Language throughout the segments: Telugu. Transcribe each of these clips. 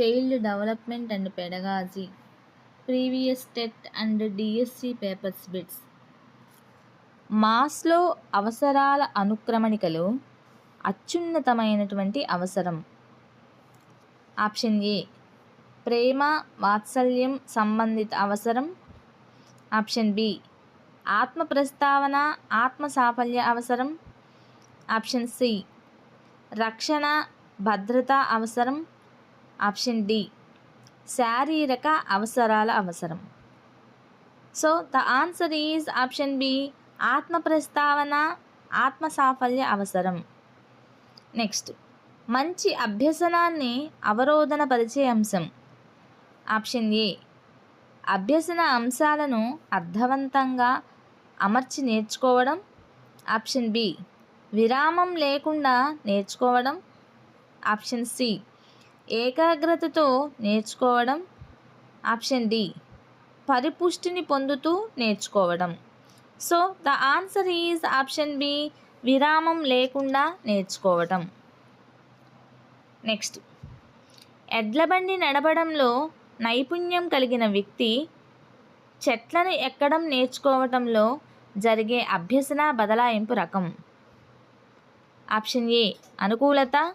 Child development and pedagogy previous TET and DSC papers bits. Maslow అవసరాల అనుక్రమణికలో అత్యున్నతమైనటువంటి అవసరం. ఆప్షన్ ఏ ప్రేమ వాత్సల్యం సంబంధిత అవసరం. ఆప్షన్ బి ఆత్మ ప్రస్తావన ఆత్మ సాఫల్య అవసరం. ఆప్షన్ సి రక్షణ భద్రత అవసరం. Option D. శారీరక అవసరాల అవసరం. So the answer is option B ఆత్మ ప్రస్తావన ఆత్మ సాఫల్య అవసరం. నెక్స్ట్ మంచి అభ్యసనాన్ని అవరోధన పరిచే అంశం. ఆప్షన్ ఏ అభ్యసన అంశాలను అర్థవంతంగా అమర్చి నేర్చుకోవడం. ఆప్షన్ బి విరామం లేకుండా నేర్చుకోవడం. ఆప్షన్ సి ఏకాగ్రతతో నేర్చుకోవడం ఆప్షన్ డి. పరిపుష్టిని పొందుతూ నేర్చుకోవడం. So the answer is option B విరామం లేకుండా నేర్చుకోవటం నెక్స్ట్. ఎడ్లబండి నడపడంలో నైపుణ్యం కలిగిన వ్యక్తి చెట్లను ఎక్కడం నేర్చుకోవటంలో జరిగే అభ్యసన బదలాయింపు రకం. ఆప్షన్ ఏ అనుకూలత.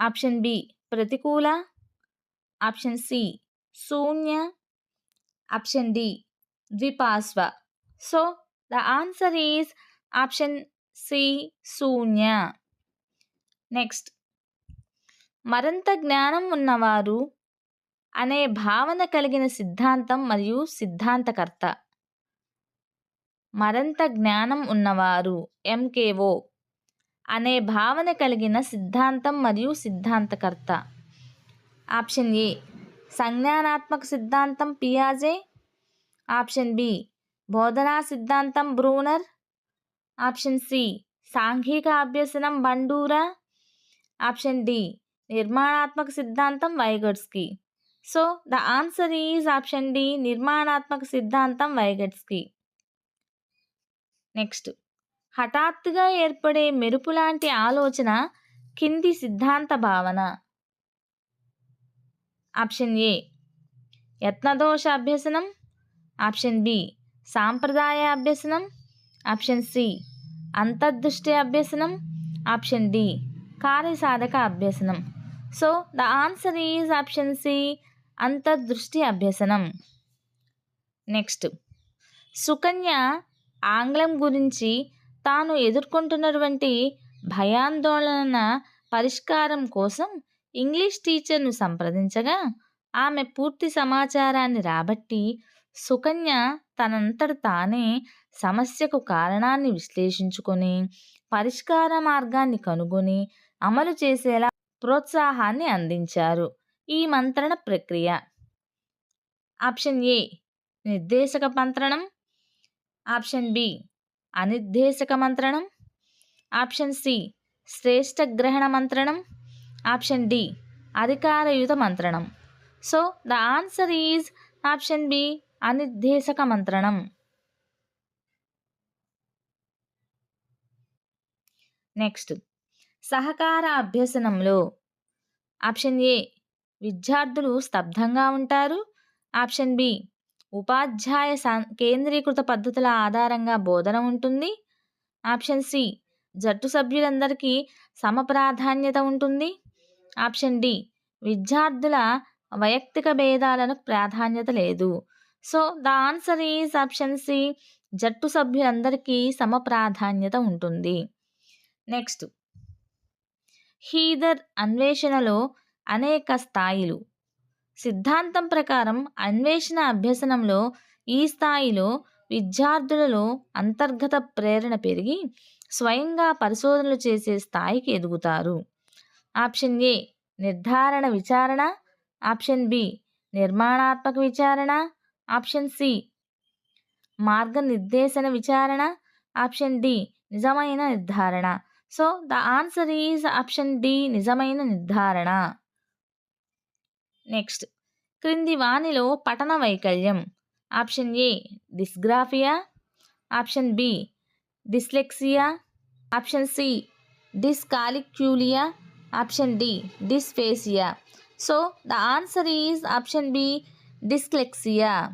ఆప్షన్ బి ప్రతికూల ఆప్షన్ సి శూన్య option D ద్విపార్శ్వ so the answer is option C శూన్య. నెక్స్ట్. మరింత జ్ఞానం ఉన్నవారు అనే భావన కలిగిన సిద్ధాంతం మరియు సిద్ధాంతకర్త. మరింత జ్ఞానం ఉన్నవారు ఎంకేఓ. అనే భావన కలిగిన సిద్ధాంతం మరియు సిద్ధాంతకర్త. ఆప్షన్ ఏ సంజ్ఞానాత్మక సిద్ధాంతం పియాజే. ఆప్షన్ బి బోధనా సిద్ధాంతం బ్రూనర్. ఆప్షన్ సి సాంఘిక అభ్యసనం బండూరా. ఆప్షన్ డి నిర్మాణాత్మక సిద్ధాంతం Vygotsky. So the answer is option D నిర్మాణాత్మక సిద్ధాంతం వైగట్స్కి. నెక్స్ట్. హఠాత్తుగా ఏర్పడే మెరుపు లాంటి ఆలోచన కింది సిద్ధాంత భావన. ఆప్షన్ ఏ యత్నదోష అభ్యసనం ఆప్షన్ బి సాంప్రదాయ అభ్యసనం. ఆప్షన్ సి అంతర్దృష్టి అభ్యసనం. ఆప్షన్ డి కార్యసాధక అభ్యసనం. So the answer is option C అంతర్దృష్టి అభ్యసనం. నెక్స్ట్ సుకన్య ఆంగ్లం గురించి తాను ఎదుర్కొంటున్నటువంటి భయాందోళన పరిష్కారం కోసం ఇంగ్లీష్ టీచర్ను సంప్రదించగా ఆమె పూర్తి సమాచారాన్ని రాబట్టి సుకన్య తనంతట తానే సమస్యకు కారణాన్ని విశ్లేషించుకొని పరిష్కార మార్గాన్ని కనుగొని అమలు చేసేలా ప్రోత్సాహాన్ని అందించారు. ఈ మంత్రణ ప్రక్రియ. Option A. నిర్దేశక మంత్రణం. Option B. అనిర్దేశక మంత్రణం ఆప్షన్ సి శ్రేష్ఠ గ్రహణ మంత్రణం ఆప్షన్ డి అధికారయుత మంత్రణం so the answer is option B అనిర్దేశక మంత్రణం నెక్స్ట్ సహకార అభ్యసనంలో ఆప్షన్ ఏ విద్యార్థులు స్తబ్దంగా ఉంటారు. ఆప్షన్ బి ఉపాధ్యాయ కేంద్రీకృత పద్ధతుల ఆధారంగా బోధన ఉంటుంది. ఆప్షన్ సి జట్టు సభ్యులందరికీ సమప్రాధాన్యత ఉంటుంది. ఆప్షన్ డి విద్యార్థుల వైయక్తిక భేదాలను ప్రాధాన్యత లేదు. So the answer is option C జట్టు సభ్యులందరికీ సమ ప్రాధాన్యత ఉంటుంది. నెక్స్ట్ హీదర్ అన్వేషణలో అనేక స్థాయిలు. సిద్ధాంతం ప్రకారం అన్వేషణ అభ్యసనంలో ఈ స్థాయిలో విద్యార్థులలో అంతర్గత ప్రేరణ పెరిగి స్వయంగా పరిశోధనలు చేసే స్థాయికి ఎదుగుతారు. ఆప్షన్ ఏ నిర్ధారణ విచారణ. ఆప్షన్ బి నిర్మాణాత్మక విచారణ. ఆప్షన్ సి మార్గనిర్దేశన విచారణ. ఆప్షన్ డి నిజమైన నిర్ధారణ. So the answer is option D నిజమైన నిర్ధారణ. నెక్స్ట్. క్రింది వాణిలో పఠన వైకల్యం. Option A dysgraphia. Option B dyslexia. Option C dyscalculia. Option D dysphasia. So the answer is option B dyslexia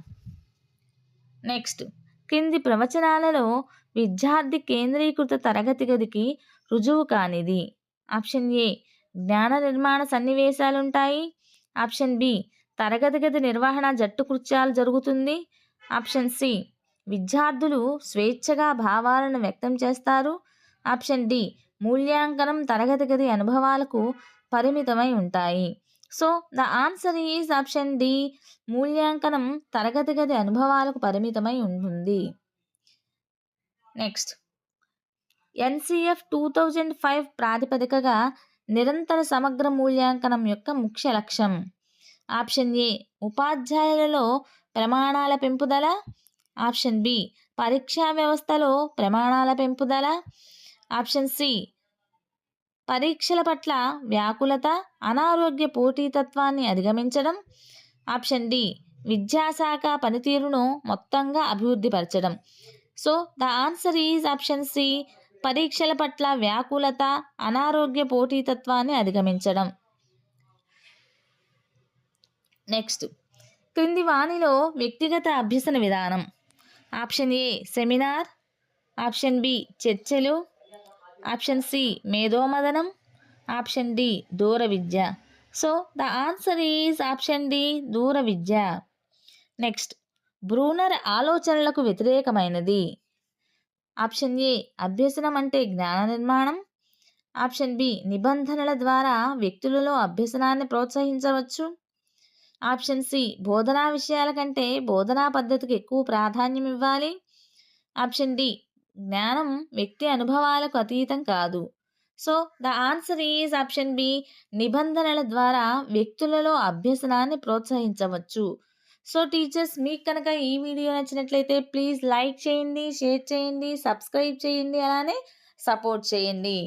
next. కింది ప్రవచనాలలో విద్యార్థి కేంద్రీకృత తరగతి గదికి రుజువు కానిది. ఆప్షన్ ఏ జ్ఞాన నిర్మాణ సన్నివేశాలుంటాయి. ఆప్షన్ బి తరగతి గది నిర్వహణ జట్టు కృత్యాలు జరుగుతుంది. ఆప్షన్ సి విద్యార్థులు స్వేచ్ఛగా భావాలను వ్యక్తం చేస్తారు. ఆప్షన్ డి మూల్యాంకనం తరగతి గది అనుభవాలకు పరిమితమై ఉంటాయి. So the answer is option D మూల్యాంకనం తరగతి గది అనుభవాలకు పరిమితమై ఉంటుంది. Next NCF two thousand five ప్రాతిపదికగా నిరంతర సమగ్ర మూల్యాంకనం యొక్క ముఖ్య లక్ష్యం. ఆప్షన్ ఏ ఉపాధ్యాయులలో ప్రమాణాల పెంపుదల. ఆప్షన్ బి పరీక్షా వ్యవస్థలో ప్రమాణాల పెంపుదల. ఆప్షన్ సి పరీక్షల పట్ల వ్యాకులత అనారోగ్య పోటీతత్వాన్ని అధిగమించడం. ఆప్షన్ డి విద్యాశాఖ పనితీరును మొత్తంగా అభివృద్ధిపరచడం. So the answer is option C పరీక్షల పట్ల వ్యాకులత అనారోగ్య పోటీతత్వాన్ని అధిగమించడం. నెక్స్ట్ క్రింది వాణిలో వ్యక్తిగత అభ్యసన విధానం. Option A seminar. Option B చర్చలు. ఆప్షన్ సి మేధోమదనం. ఆప్షన్ డి దూర విద్య. So the answer is option D దూర విద్య. నెక్స్ట్ బ్రూనర్ ఆలోచనలకు వ్యతిరేకమైనది. ఆప్షన్ ఏ అభ్యసనం అంటే జ్ఞాన నిర్మాణం. ఆప్షన్ బి నిబంధనల ద్వారా వ్యక్తులలో అభ్యసనాన్ని ప్రోత్సహించవచ్చు. ఆప్షన్ సి బోధనా విషయాల కంటే బోధనా పద్ధతికి ఎక్కువ ప్రాధాన్యం ఇవ్వాలి. ఆప్షన్ డి జ్ఞానం వ్యక్తి అనుభవాలకు అతీతం కాదు. So the answer is option B నిబంధనల ద్వారా వ్యక్తులలో అభ్యసనాన్ని ప్రోత్సహించవచ్చు. సో టీచర్స్ మీకు కనుక ఈ వీడియో నచ్చినట్లయితే ప్లీజ్ లైక్ చేయండి షేర్ చేయండి సబ్స్క్రైబ్ చేయండి అలానే సపోర్ట్ చేయండి.